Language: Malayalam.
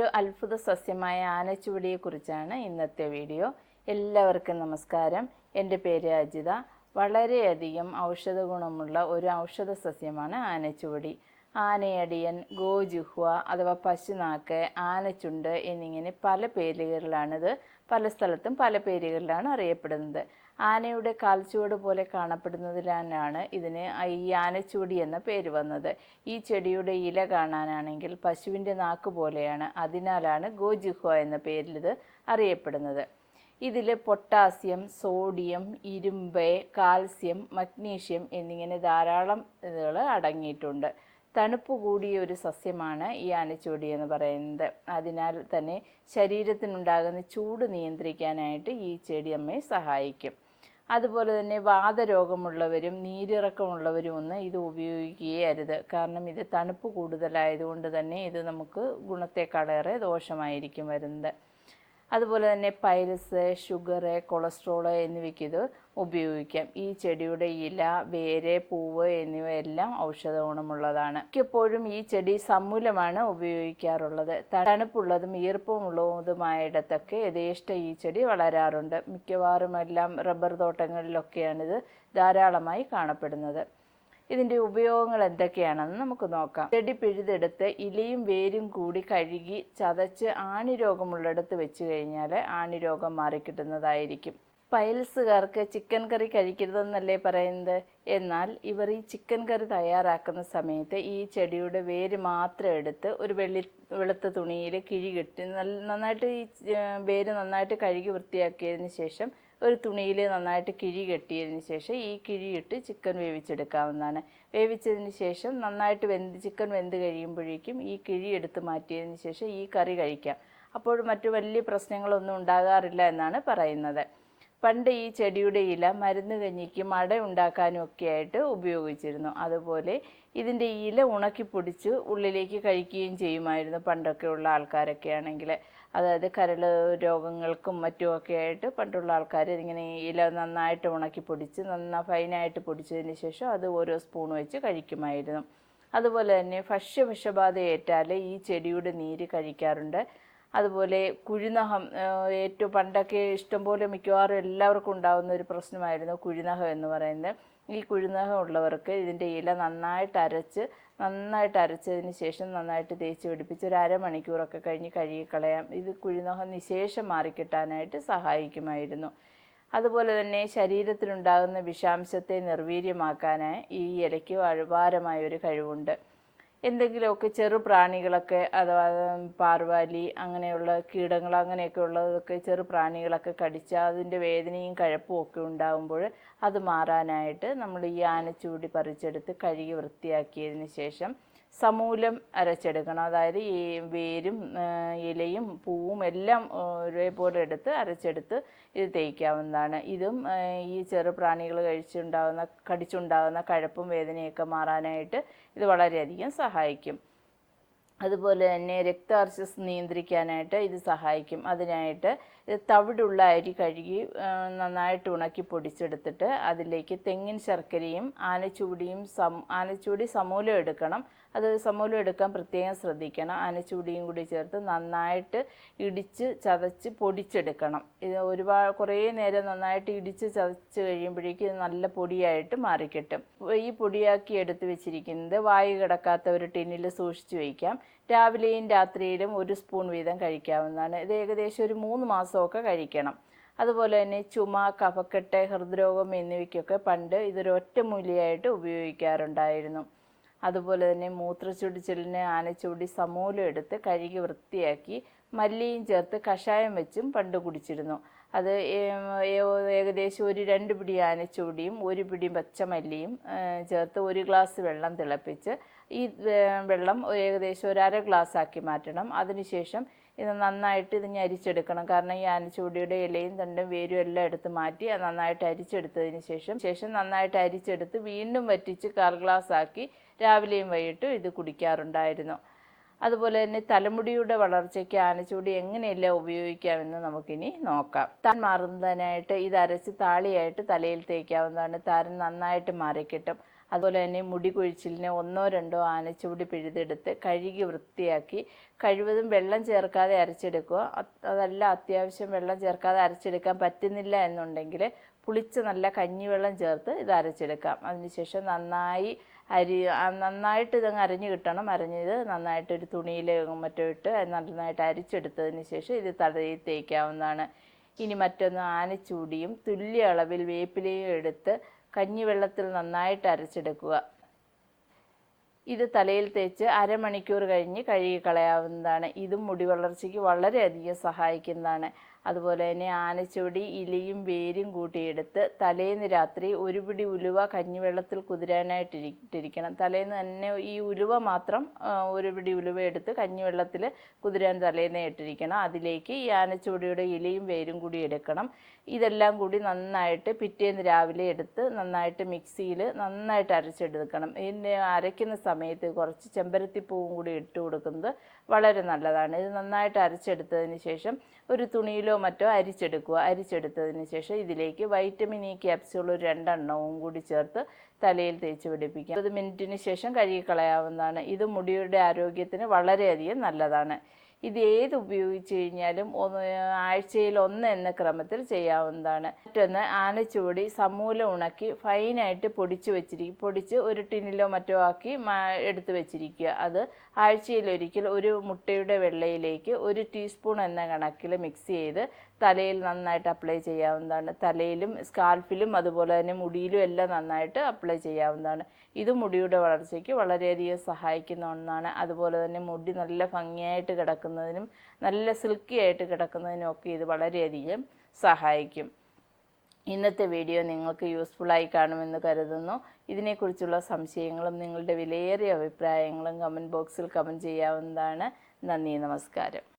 ഒരു അത്ഭുത സസ്യമായ ആനച്ചുവടിയെക്കുറിച്ചാണ് ഇന്നത്തെ വീഡിയോ. എല്ലാവർക്കും നമസ്കാരം. എന്റെ പേര് അജിത. വളരെയധികം ഔഷധ ഗുണമുള്ള ഒരു ഔഷധ സസ്യമാണ് ആനച്ചുവടി. ആനയടിയൻ ഗോജുഹ്വ അഥവാ പശുനാക്ക് ആനച്ചുണ്ട് എന്നിങ്ങനെ പല പേരുകളിലാണിത്. പല സ്ഥലത്തും പല പേരുകളിലാണ് അറിയപ്പെടുന്നത്. ആനയുടെ കാൽച്ചുവട് പോലെ കാണപ്പെടുന്നതിലാണ് ഇതിന് ഈ ആനച്ചുവടി എന്ന പേര് വന്നത്. ഈ ചെടിയുടെ ഇല കാണാനാണെങ്കിൽ പശുവിന്റെ നാക്ക് പോലെയാണ്. അതിനാലാണ് ഗോജിഹ എന്ന പേരിൽ ഇത് അറിയപ്പെടുന്നത്. ഇതിൽ പൊട്ടാസ്യം സോഡിയം ഇരുമ്പ് കാൽസ്യം മഗ്നീഷ്യം എന്നിങ്ങനെ ധാരാളം ഇതുകൾ അടങ്ങിയിട്ടുണ്ട്. തണുപ്പ് കൂടിയ ഒരു സസ്യമാണ് ഈ ആനച്ചൂടി എന്ന് പറയുന്നത്. അതിനാൽ തന്നെ ശരീരത്തിനുണ്ടാകുന്ന ചൂട് നിയന്ത്രിക്കാനായിട്ട് ഈ ചെടി നമ്മെ സഹായിക്കും. അതുപോലെ തന്നെ വാതരോഗമുള്ളവരും നീരിറക്കമുള്ളവരും ഒന്നും ഇത് ഉപയോഗിക്കുകയേ അരുത് കാരണം ഇത് തണുപ്പ് കൂടുതലായതുകൊണ്ട് തന്നെ ഇത് നമുക്ക് ഗുണത്തെക്കാളേറെ ദോഷമായിരിക്കും വരുന്നത്. അതുപോലെ തന്നെ പൈൽസ് ഷുഗർ കൊളസ്ട്രോൾ എന്നിവയ്ക്ക് ഇത് ഉപയോഗിക്കാം. ഈ ചെടിയുടെ ഇല വേര് പൂവ് എന്നിവയെല്ലാം ഔഷധ ഗുണമുള്ളതാണ് മിക്കപ്പോഴും ഈ ചെടി സമൂലമാണ് ഉപയോഗിക്കാറുള്ളത്. തണുപ്പുള്ളതും ഈർപ്പമുള്ളതുമായിടത്തൊക്കെ യഥേഷ്ട ഈ ചെടി വളരാറുണ്ട്. മിക്കവാറും എല്ലാം റബ്ബർ തോട്ടങ്ങളിലൊക്കെയാണിത് ധാരാളമായി കാണപ്പെടുന്നത്. ഇതിന്റെ ഉപയോഗങ്ങൾ എന്തൊക്കെയാണെന്ന് നമുക്ക് നോക്കാം. ചെടി പിഴുതെടുത്ത് ഇലയും വേരും കൂടി കഴുകി ചതച്ച് ആണിരോഗമുള്ളിടത്ത് വെച്ച് കഴിഞ്ഞാൽ ആണിരോഗം മാറിക്കിട്ടുന്നതായിരിക്കും. പയൽസുകാർക്ക് ചിക്കൻ കറി കഴിക്കരുതെന്നല്ലേ പറയുന്നത്? എന്നാൽ ഇവർ ഈ ചിക്കൻ കറി തയ്യാറാക്കുന്ന സമയത്ത് ഈ ചെടിയുടെ വേര് മാത്രം എടുത്ത് ഒരു വെള്ളി വെളുത്ത തുണിയിൽ കിഴി കെട്ടി നന്നായിട്ട് ഈ വേര് നന്നായിട്ട് കഴുകി വൃത്തിയാക്കിയതിന് ശേഷം ഒരു തുണിയിൽ നന്നായിട്ട് കിഴി കെട്ടിയതിന് ശേഷം ഈ കിഴിയിട്ട് ചിക്കൻ വേവിച്ചെടുക്കാവുന്നതാണ്. വേവിച്ചതിന് ശേഷം നന്നായിട്ട് വെന്ത് ചിക്കൻ വെന്ത് കഴിയുമ്പോഴേക്കും ഈ കിഴി എടുത്ത് മാറ്റിയതിന് ശേഷം ഈ കറി കഴിക്കാം. അപ്പോൾ മറ്റു വലിയ പ്രശ്നങ്ങളൊന്നും ഉണ്ടാകാറില്ല എന്നാണ് പറയുന്നത്. പണ്ട് ഈ ചെടിയുടെ ഇല മരുന്ന് കഞ്ഞിക്കും അട ഉണ്ടാക്കാനും ഒക്കെ ആയിട്ട് ഉപയോഗിച്ചിരുന്നു. അതുപോലെ ഇതിന്റെ ഇല ഉണക്കി പൊടിച്ച് ഉള്ളിലേക്ക് കഴിക്കുകയും ചെയ്യുമായിരുന്നു പണ്ടൊക്കെ ഉള്ള ആൾക്കാരൊക്കെ ആണെങ്കിൽ. അതായത് കരൾ രോഗങ്ങൾക്കും മറ്റുമൊക്കെ ആയിട്ട് പണ്ടുള്ള ആൾക്കാർ ഇങ്ങനെ ഇല നന്നായിട്ട് ഉണക്കി പൊടിച്ച് നന്നാ ഫൈനായിട്ട് പൊടിച്ചതിന് ശേഷം അത് ഓരോ സ്പൂൺ വെച്ച് കഴിക്കുമായിരുന്നു. അതുപോലെ തന്നെ ഭക്ഷ്യവിഷബാധ ഏറ്റാൽ ഈ ചെടിയുടെ നീര് കഴിക്കാറുണ്ട്. അതുപോലെ കുഴിനഖം ഏറ്റവും പണ്ടൊക്കെ ഇഷ്ടംപോലെ മിക്കവാറും എല്ലാവർക്കും ഉണ്ടാകുന്ന ഒരു പ്രശ്നമായിരുന്നു കുഴിനഖം എന്ന് പറയുന്നത്. ഈ കുഴിനഖം ഉള്ളവർക്ക് ഇതിന്റെ ഇല നന്നായിട്ട് അരച്ച് നന്നായിട്ട് അരച്ചതിന് ശേഷം നന്നായിട്ട് തേച്ച് പിടിപ്പിച്ച് ഒരു അരമണിക്കൂറൊക്കെ കഴിഞ്ഞ് കഴുകിക്കളയാം ഇത് കുഴിനഖം നിശേഷം മാറിക്കിട്ടാനായിട്ട് സഹായിക്കുമായിരുന്നു. അതുപോലെ തന്നെ ശരീരത്തിലുണ്ടാകുന്ന വിഷാംശത്തെ നിർവീര്യമാക്കാനായി ഈ ഇലയ്ക്ക് അഴുപാരമായ ഒരു കഴിവുണ്ട്. എന്തെങ്കിലുമൊക്കെ ചെറു പ്രാണികളൊക്കെ അഥവാ പാർവാലി അങ്ങനെയുള്ള കീടങ്ങൾ അങ്ങനെയൊക്കെ ഉള്ളതൊക്കെ ചെറു പ്രാണികളൊക്കെ കടിച്ച് അതിന്റെ വേദനയും കഴപ്പും ഒക്കെ ഉണ്ടാകുമ്പോൾ അത് മാറാനായിട്ട് നമ്മൾ ഈ ആനച്ചൂടി പറിച്ചെടുത്ത് കഴുകി വൃത്തിയാക്കിയതിന് ശേഷം സമൂലം അരച്ചെടുക്കണം. അതായത് ഈ വേരും ഇലയും പൂവും എല്ലാം ഒരേപോലെ എടുത്ത് അരച്ചെടുത്ത് ഇത് തേക്കാവുന്നതാണ്. ഇതും ഈ ചെറു പ്രാണികൾ കഴിച്ചുണ്ടാകുന്ന കടിച്ചുണ്ടാകുന്ന കഴപ്പും വേദനയൊക്കെ മാറാനായിട്ട് ഇത് വളരെയധികം സഹായിക്കും. അതുപോലെ തന്നെ രക്താർശസ് നിയന്ത്രിക്കാനായിട്ട് ഇത് സഹായിക്കും. അതിനായിട്ട് തവിടുള്ള അരി കഴുകി നന്നായിട്ട് ഉണക്കി പൊടിച്ചെടുത്തിട്ട് അതിലേക്ക് തെങ്ങിൻ ശർക്കരയും ആനച്ചൂടിയും സം ആനച്ചൂടി സമൂലം എടുക്കണം. അത് സമൂലം എടുക്കാൻ പ്രത്യേകം ശ്രദ്ധിക്കണം. ആനച്ചൂടിയും കൂടി ചേർത്ത് നന്നായിട്ട് ഇടിച്ച് ചതച്ച് പൊടിച്ചെടുക്കണം. ഇത് ഒരുപാട് കുറേ നേരം നന്നായിട്ട് ഇടിച്ച് ചതച്ച് കഴിയുമ്പോഴേക്കും ഇത് നല്ല പൊടിയായിട്ട് മാറിക്കിട്ടും. ഈ പൊടിയാക്കി എടുത്ത് വെച്ചിരിക്കുന്നത് വായു കിടക്കാത്ത ഒരു ടിന്നിൽ സൂക്ഷിച്ചു വയ്ക്കാം രാവിലെയും രാത്രിയിലും ഒരു സ്പൂൺ വീതം കഴിക്കാവുന്നതാണ്. ഇത് ഏകദേശം ഒരു മൂന്ന് മാസമൊക്കെ കഴിക്കണം. അതുപോലെ തന്നെ ചുമ കഫക്കെട്ട് ഹൃദ്രോഗം എന്നിവയ്ക്കൊക്കെ പണ്ട് ഇതൊരു ഒറ്റമൂലിയായിട്ട് ഉപയോഗിക്കാറുണ്ടായിരുന്നു. അതുപോലെ തന്നെ മൂത്രച്ചൊടിച്ചിലിന് ആനച്ചൂടി സമൂലം എടുത്ത് കഴുകി വൃത്തിയാക്കി മല്ലിയും ചേർത്ത് കഷായം വെച്ചും പണ്ട് കുടിച്ചിരുന്നു. അത് ഏകദേശം ഒരു രണ്ട് പിടി ആനച്ചൂടിയും ഒരു പിടി പച്ചമല്ലിയും ചേർത്ത് ഒരു ഗ്ലാസ് വെള്ളം തിളപ്പിച്ച് ഈ വെള്ളം ഏകദേശം ഒരു അര ഗ്ലാസ് ആക്കി മാറ്റണം. അതിനുശേഷം ഇത് നന്നായിട്ട് ഇത് അരിച്ചെടുക്കണം കാരണം ഈ ആനച്ചൂടിയുടെ ഇലയും തണ്ടും വേരും എല്ലാം എടുത്ത് മാറ്റി അത് നന്നായിട്ട് അരിച്ചെടുത്തതിന് ശേഷം ശേഷം നന്നായിട്ട് അരിച്ചെടുത്ത് വീണ്ടും വറ്റിച്ച് കാൽ ഗ്ലാസ് ആക്കി രാവിലെയും വൈകിട്ടും ഇത് കുടിക്കാറുണ്ടായിരുന്നു. അതുപോലെ തന്നെ തലമുടിയുടെ വളർച്ചയ്ക്ക് ആനച്ചൂടി എങ്ങനെയെല്ലാം ഉപയോഗിക്കാമെന്ന് നമുക്കിനി നോക്കാം. താൻ മാറുന്നതിനായിട്ട് ഇത് അരച്ച് താളിയായിട്ട് തലയിൽ തേക്കാവുന്നതാണ്. താരൻ നന്നായിട്ട് മാറിക്കിട്ടും. അതുപോലെ തന്നെ മുടി കൊഴിച്ചിലിനെ ഒന്നോ രണ്ടോ ആനച്ചുവടി പിഴുതെടുത്ത് കഴുകി വൃത്തിയാക്കി കഴിവതും വെള്ളം ചേർക്കാതെ അരച്ചെടുക്കുക. അതല്ല അത്യാവശ്യം വെള്ളം ചേർക്കാതെ അരച്ചെടുക്കാൻ പറ്റുന്നില്ല എന്നുണ്ടെങ്കിൽ പുളിച്ച നല്ല കഞ്ഞിവെള്ളം ചേർത്ത് ഇത് അരച്ചെടുക്കാം. അതിനുശേഷം നന്നായി അരി നന്നായിട്ട് ഇതങ്ങ് അരഞ്ഞു കിട്ടണം. അരഞ്ഞത് നന്നായിട്ട് ഒരു തുണിയിൽ മറ്റോ ഇട്ട് നന്നായിട്ട് അരിച്ചെടുത്തതിന് ശേഷം ഇത് തടയിൽ തേക്കാവുന്നതാണ്. ഇനി മറ്റൊന്ന് ആനച്ചൂടിയും തുല്യ അളവിൽ വേപ്പിലയും എടുത്ത് കഞ്ഞിവെള്ളത്തിൽ നന്നായിട്ട് അരച്ചെടുക്കുക. ഇത് തലയിൽ തേച്ച് അരമണിക്കൂർ കഴിഞ്ഞ് കഴുകി കളയാവുന്നതാണ്. ഇതും മുടി വളർച്ചയ്ക്ക് വളരെയധികം സഹായിക്കുന്നതാണ്. അതുപോലെ തന്നെ ആനച്ചുവടി ഇലയും വേരും കൂട്ടിയെടുത്ത് തലേന്ന് രാത്രി ഒരു പിടി ഉലുവ കഞ്ഞിവെള്ളത്തിൽ കുതിരാനായിട്ടിരിക്കണം. തലേന്ന് തന്നെ ഈ ഉലുവ മാത്രം ഒരു പിടി ഉലുവ എടുത്ത് കഞ്ഞിവെള്ളത്തിൽ കുതിരാൻ തലേന്ന് ഇട്ടിരിക്കണം. അതിലേക്ക് ഈ ആനച്ചുവടിയുടെ ഇലയും വേരും കൂടി എടുക്കണം. ഇതെല്ലാം കൂടി നന്നായിട്ട് പിറ്റേന്ന് രാവിലെ എടുത്ത് നന്നായിട്ട് മിക്സിയിൽ നന്നായിട്ട് അരച്ചെടുക്കണം. ഇതിന് അരയ്ക്കുന്ന സമയത്ത് കുറച്ച് ചെമ്പരത്തിപ്പൂവും കൂടി ഇട്ട് കൊടുക്കുന്നത് വളരെ നല്ലതാണ്. ഇത് നന്നായിട്ട് അരച്ചെടുത്തതിന് ശേഷം ഒരു തുണിയിലോ മറ്റോ അരിച്ചെടുക്കുക. അരിച്ചെടുത്തതിന് ശേഷം ഇതിലേക്ക് വൈറ്റമിൻ ഇ ക്യാപ്സ്യൂൾ രണ്ടെണ്ണവും കൂടി ചേർത്ത് തലയിൽ തേച്ച് പിടിപ്പിക്കുക. അത് മിനിറ്റിന് ശേഷം കഴുകിക്കളയാവുന്നതാണ്. ഇത് മുടിയുടെ ആരോഗ്യത്തിന് വളരെയധികം നല്ലതാണ്. ഇത് ഏത് ഉപയോഗിച്ച് കഴിഞ്ഞാലും ഒന്ന് ആഴ്ചയിൽ ഒന്ന് എന്ന ക്രമത്തിൽ ചെയ്യാവുന്നതാണ്. മറ്റൊന്ന് ആനച്ചുവടി സമൂലം ഉണക്കി ഫൈനായിട്ട് പൊടിച്ച് വെച്ചിരിക്കും പൊടിച്ച് ഒരു ടിന്നിലോ മറ്റോ ആക്കി എടുത്തു വെച്ചിരിക്കുക. അത് ആഴ്ചയിലൊരിക്കൽ ഒരു മുട്ടയുടെ വെള്ളയിലേക്ക് ഒരു ടീസ്പൂൺ എന്ന കണക്കിൽ മിക്സ് ചെയ്ത് തലയിൽ നന്നായിട്ട് അപ്ലൈ ചെയ്യാവുന്നതാണ്. തലയിലും സ്കാൽഫിലും അതുപോലെ തന്നെ മുടിയിലും എല്ലാം നന്നായിട്ട് അപ്ലൈ ചെയ്യാവുന്നതാണ്. ഇത് മുടിയുടെ വളർച്ചയ്ക്ക് വളരെയധികം സഹായിക്കുന്ന ഒന്നാണ്. അതുപോലെ തന്നെ മുടി നല്ല ഭംഗിയായിട്ട് കിടക്കുന്നതിനും നല്ല സിൽക്കി ആയിട്ട് കിടക്കുന്നതിനും ഒക്കെ ഇത് വളരെയധികം സഹായിക്കും. ഇന്നത്തെ വീഡിയോ നിങ്ങൾക്ക് യൂസ്ഫുള്ളായി കാണുമെന്ന് കരുതുന്നു. ഇതിനെക്കുറിച്ചുള്ള സംശയങ്ങളും നിങ്ങളുടെ വിലയേറിയ അഭിപ്രായങ്ങളും കമന്റ് ബോക്സിൽ കമന്റ് ചെയ്യാവുന്നതാണ്. നന്ദി നമസ്കാരം.